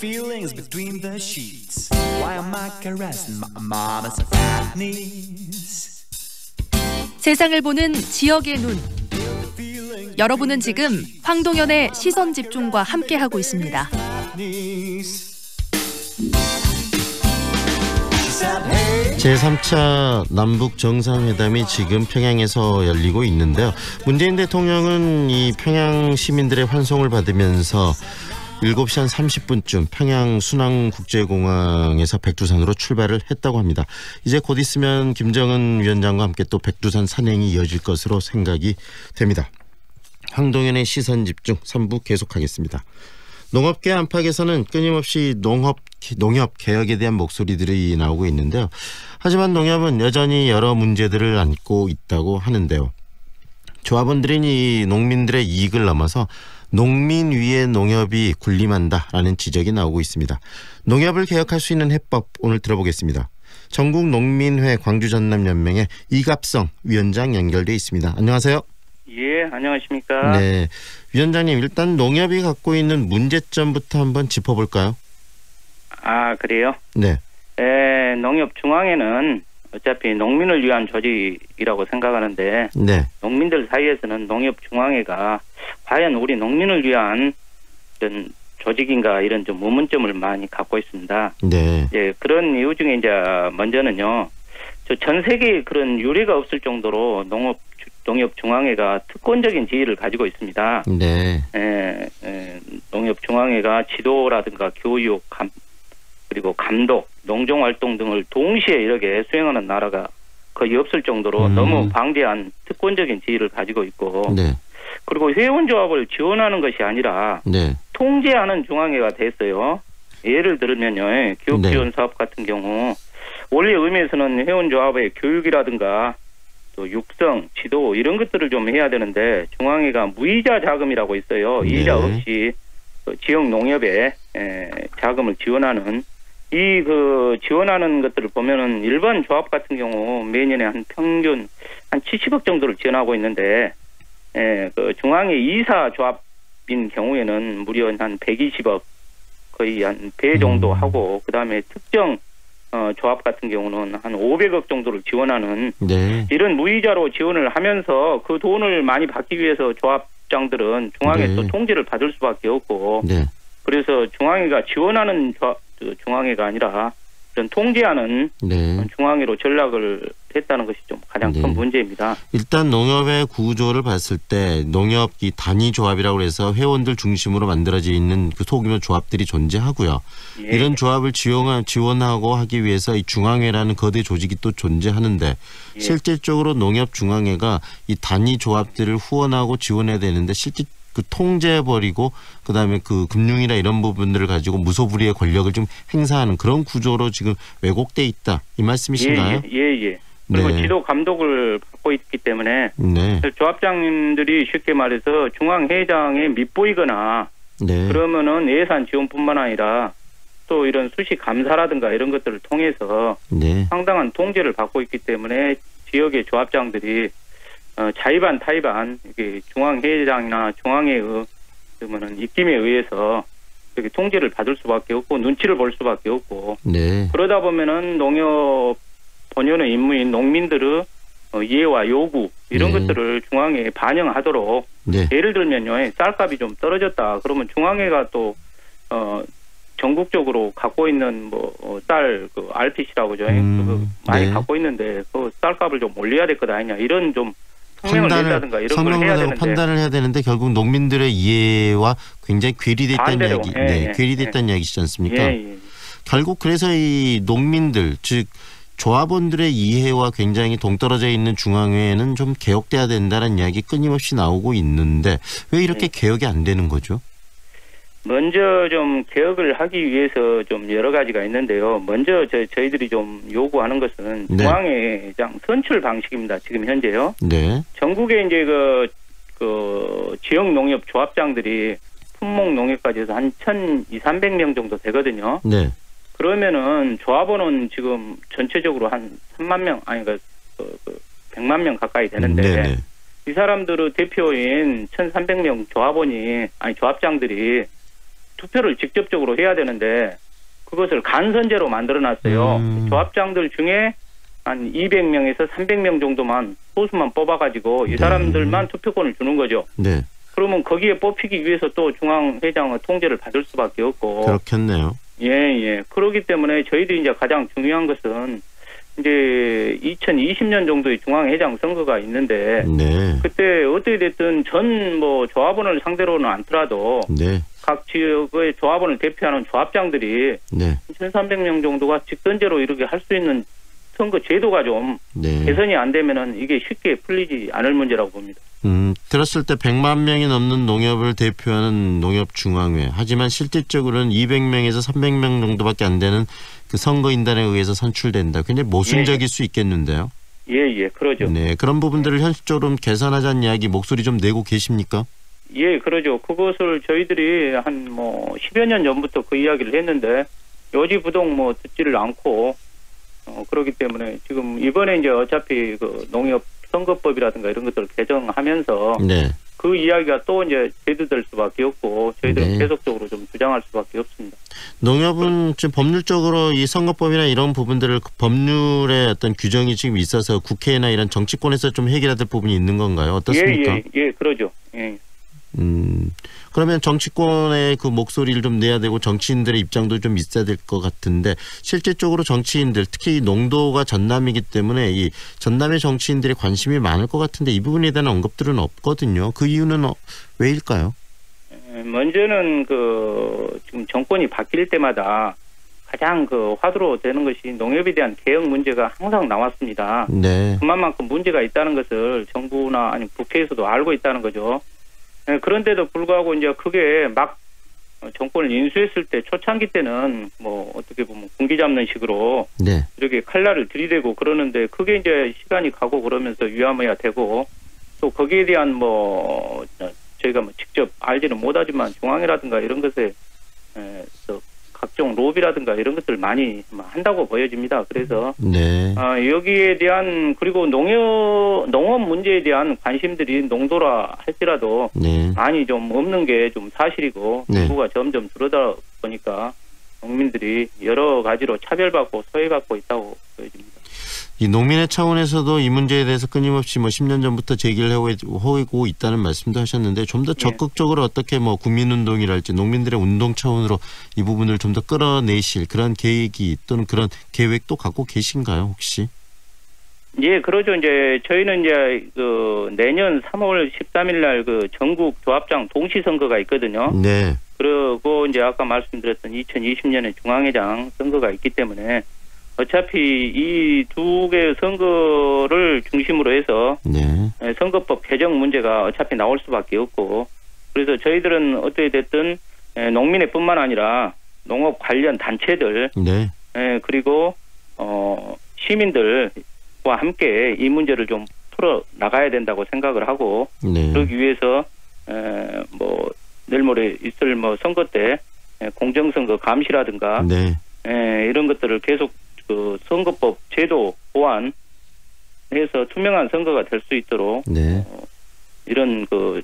feelings between the sheets. Why am I caressing my mama's fat knees? 세상을 보는 지역의 눈. 여러분은 지금 황동현의 시선 집중과 함께하고 있습니다. Knees. She said, hey. 제3차 남북 정상회담이 지금 평양에서 열리고 있는데요. 문재인 대통령은 이 평양 시민들의 환송을 받으면서 7시 한 30분쯤 평양 순항국제공항에서 백두산으로 출발을 했다고 합니다. 이제 곧 있으면 김정은 위원장과 함께 또 백두산 산행이 이어질 것으로 생각이 됩니다. 황동현의 시선 집중 3부 계속하겠습니다. 농업계 안팎에서는 끊임없이 농업 농협 개혁에 대한 목소리들이 나오고 있는데요. 하지만 농협은 여전히 여러 문제들을 안고 있다고 하는데요. 조합원들은 이 농민들의 이익을 넘어서 농민 위에 농협이 군림한다라는 지적이 나오고 있습니다. 농협을 개혁할 수 있는 해법 오늘 들어보겠습니다. 전국 농민회 광주 전남 연맹의 이갑성 위원장 연결돼 있습니다. 안녕하세요. 예, 안녕하십니까. 네, 위원장님 일단 농협이 갖고 있는 문제점부터 한번 짚어 볼까요? 아, 그래요? 네, 에, 농협 중앙에는 어차피 농민을 위한 조직이라고 생각하는데 네, 농민들 사이에서는 농협 중앙회가 과연 우리 농민을 위한 어떤 조직인가 이런 좀 의문점을 많이 갖고 있습니다. 네, 예, 그런 이유 중에 이제 먼저는요. 저 전 세계에 그런 유례가 없을 정도로 농업 농협 중앙회가 특권적인 지위를 가지고 있습니다. 네, 에, 에, 농협 중앙회가 지도라든가 교육, 감, 그리고 감독, 농종 활동 등을 동시에 이렇게 수행하는 나라가 거의 없을 정도로 음. 너무 방대한 특권적인 지위를 가지고 있고 네, 그리고 회원조합을 지원하는 것이 아니라 네, 통제하는 중앙회가 됐어요. 예를 들면요, 네. 교육 지원 사업 같은 경우 원래 의미에서는 회원조합의 교육이라든가 또 육성, 지도 이런 것들을 좀 해야 되는데 중앙회가 무이자 자금이라고 있어요. 네. 이자 없이 그 지역 농협에 에, 자금을 지원하는 이 그 지원하는 것들을 보면은 일반 조합 같은 경우 매년에 한 평균 한 70억 정도를 지원하고 있는데 에, 그 중앙회 이사 조합인 경우에는 무려 한 120억 거의 한 배 정도 음. 하고 그다음에 특정 어, 조합 같은 경우는 한 500억 정도를 지원하는 네, 이런 무이자로 지원을 하면서 그 돈을 많이 받기 위해서 조합장들은 중앙회 네. 또 통제를 받을 수밖에 없고 네, 그래서 중앙회가 지원하는 조합, 그 중앙회가 아니라 이런 통제하는 네. 중앙회로 전락을 했다는 것이 좀 가장 네. 큰 문제입니다. 일단 농협의 구조를 봤을 때 농협 이 단위 조합이라고 해서 회원들 중심으로 만들어져 있는 그 소규모 조합들이 존재하고요. 예. 이런 조합을 지원 지원하고 하기 위해서 이 중앙회라는 거대 조직이 또 존재하는데 예. 실질적으로 농협 중앙회가 이 단위 조합들을 후원하고 지원해야 되는데 실제 그 통제해 버리고 그다음에 그 금융이나 이런 부분들을 가지고 무소불위의 권력을 좀 행사하는 그런 구조로 지금 왜곡돼 있다 이 말씀이신가요? 예, 예, 예. 그리고 네. 지도 감독을 받고 있기 때문에 네, 조합장님들이 쉽게 말해서 중앙회장에 밑보이거나 네, 그러면은 예산 지원뿐만 아니라 또 이런 수시 감사라든가 이런 것들을 통해서 네, 상당한 통제를 받고 있기 때문에 지역의 조합장들이 어, 자의반 타의반 이게 중앙회장이나 중앙회의 그러면은 입김에 의해서 이렇게 통제를 받을 수밖에 없고 눈치를 볼 수밖에 없고. 네, 그러다 보면은 농협 본연의 임무인 농민들의 어, 이해와 요구 이런 네. 것들을 중앙회에 반영하도록 네, 예를 들면요 쌀값이 좀 떨어졌다. 그러면 중앙회가 또 어, 전국적으로 갖고 있는 뭐쌀그 RPC라고 죠 음, 그거 많이 네. 갖고 있는데 그 쌀값을 좀 올려야 될 것 아니냐. 이런 좀 걸 성명을 되는데 판단을 해야 되는데 결국 농민들의 이해와 굉장히 괴리됐다는 이야기, 예, 네, 예, 괴리됐다는 이야기시지 않습니까? 예, 예. 결국 그래서 이 농민들 즉 조합원들의 이해와 굉장히 동떨어져 있는 중앙회는 좀 개혁돼야 된다는 이야기 끊임없이 나오고 있는데 왜 이렇게 네. 개혁이 안 되는 거죠? 먼저 좀 개혁을 하기 위해서 좀 여러 가지가 있는데요. 먼저 저, 저희들이 좀 요구하는 것은 네. 중앙회장 선출 방식입니다. 지금 현재요. 네, 전국에 이제 그, 그 지역 농협 조합장들이 품목 농협까지 해서 한 1,200, 300명 정도 되거든요. 네, 그러면은 조합원은 지금 전체적으로 한 3만 명 아니 그, 그, 그 100만 명 가까이 되는데 네, 네. 이 사람들의 대표인 1,300명 조합원이 아니 조합장들이 투표를 직접적으로 해야 되는데 그것을 간선제로 만들어놨어요. 음. 조합장들 중에 한 200명에서 300명 정도만 소수만 뽑아가지고 이 네. 사람들만 투표권을 주는 거죠. 네. 그러면 거기에 뽑히기 위해서 또 중앙회장의 통제를 받을 수밖에 없고 그렇겠네요. 예, 예. 그렇기 때문에 저희들이 이제 가장 중요한 것은 이제 2020년 정도의 중앙회장 선거가 있는데 네. 그때 어떻게 됐든 전 뭐 조합원을 상대로는 않더라도 네. 각 지역의 조합원을 대표하는 조합장들이 네. 1,300명 정도가 직선제로 이렇게 할 수 있는 선거 제도가 좀 네. 개선이 안 되면은 이게 쉽게 풀리지 않을 문제라고 봅니다. 음, 들었을 때 100만 명이 넘는 농협을 대표하는 농협중앙회. 하지만 실질적으로는 200명에서 300명 정도밖에 안 되는 그 선거인단에 의해서 선출된다. 굉장히 모순적일 수 있겠는데요. 예, 예, 그러죠. 네, 그런 부분들을 현실적으로 좀 개선하자는 이야기 목소리 좀 내고 계십니까? 예, 그러죠. 그것을 저희들이 한 뭐 10여 년 전부터 그 이야기를 했는데 요지부동 뭐 듣지를 않고 어 그렇기 때문에 지금 이번에 이제 어차피 그 농협 선거법이라든가 이런 것들을 개정하면서 네, 그 이야기가 또 이제 제도될 수밖에 없고 저희들은 네. 계속적으로 좀 주장할 수밖에 없습니다. 농협은 지금 법률적으로 이 선거법이나 이런 부분들을 그 법률의 어떤 규정이 지금 있어서 국회나 이런 정치권에서 좀 해결해야 될 부분이 있는 건가요? 어떻습니까? 예, 예, 예, 그러죠. 예. 음, 그러면 정치권의 그 목소리를 좀 내야 되고 정치인들의 입장도 좀 있어야 될 것 같은데 실질적으로 정치인들 특히 이 농도가 전남이기 때문에 이 전남의 정치인들이 관심이 많을 것 같은데 이 부분에 대한 언급들은 없거든요. 그 이유는 어, 왜일까요? 에, 먼저는 그 지금 정권이 바뀔 때마다 가장 그 화두로 되는 것이 농협에 대한 개혁 문제가 항상 나왔습니다. 네, 그만큼 문제가 있다는 것을 정부나 아니 국회에서도 알고 있다는 거죠. 에, 그런데도 불구하고 이제 그게 막 어, 정권을 인수했을 때 초창기 때는 뭐 어떻게 보면 군기 잡는 식으로 네, 이렇게 칼날을 들이대고 그러는데 그게 이제 시간이 가고 그러면서 위야무야 되고 또 거기에 대한 뭐 어, 저희가 뭐 직접 알지는 못하지만 중앙이라든가 이런 것에 각종 로비라든가 이런 것들 많이 뭐 한다고 보여집니다. 그래서 네, 아, 여기에 대한 그리고 농협 농업 문제에 대한 관심들이 농도라 할지라도 네. 많이 좀 없는 게 좀 사실이고 네. 인구가 점점 줄어다 보니까 농민들이 여러 가지로 차별받고 소외받고 있다고 보여집니다. 이 농민의 차원에서도 이 문제에 대해서 끊임없이 뭐 10년 전부터 제기를 해오고 있다는 말씀도 하셨는데 좀더 예. 적극적으로 어떻게 뭐 국민운동이랄지 농민들의 운동 차원으로 이 부분을 좀 더 끌어내실 그런 계획이 또는 그런 계획도 갖고 계신가요 혹시? 예, 그러죠. 이제 저희는 이제 그 내년 3월 13일 날 그 전국 조합장 동시 선거가 있거든요. 네, 그리고 이제 아까 말씀드렸던 2020년에 중앙회장 선거가 있기 때문에 어차피 이 두 개의 선거를 중심으로 해서 네, 에, 선거법 개정 문제가 어차피 나올 수밖에 없고 그래서 저희들은 어떻게 됐든 에, 농민의뿐만 아니라 농업 관련 단체들 네, 에, 그리고 어, 시민들과 함께 이 문제를 좀 풀어 나가야 된다고 생각을 하고 네, 그러기 위해서 에, 뭐 내일 모레 있을 뭐 선거 때 에, 공정선거 감시라든가 네, 에, 이런 것들을 계속 그 선거법 제도 보완 해서 투명한 선거가 될 수 있도록 네. 이런 그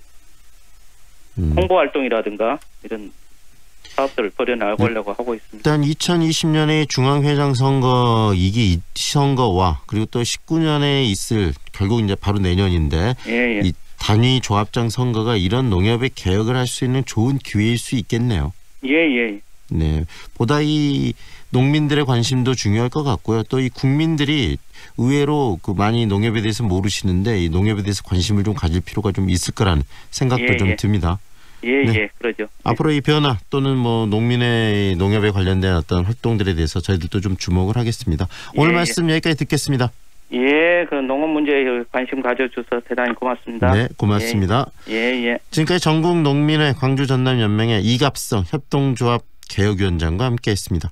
음. 홍보 활동이라든가 이런 사업들을 벌여나가려고 하고 있습니다. 일단 2020년에 중앙회장 선거 이게 이 선거와 그리고 또 19년에 있을 결국 이제 바로 내년인데 예, 예. 이 단위 조합장 선거가 이런 농협의 개혁을 할 수 있는 좋은 기회일 수 있겠네요. 예, 예. 네, 보다 이 농민들의 관심도 중요할 것 같고요. 또 이 국민들이 의외로 그 많이 농협에 대해서 모르시는데 이 농협에 대해서 관심을 좀 가질 필요가 좀 있을 거라는 생각도 예, 좀 예. 듭니다. 예, 네. 예, 그러죠. 앞으로 이 변화 또는 뭐 농민의 농협에 관련된 어떤 활동들에 대해서 저희들도 좀 주목을 하겠습니다. 오늘 예, 예. 말씀 여기까지 듣겠습니다. 예, 그 농업 문제에 관심 가져주셔서 대단히 고맙습니다. 네, 고맙습니다. 예, 예. 지금까지 전국 농민회 광주 전남 연맹의 이갑성 협동조합 개혁위원장과 함께했습니다.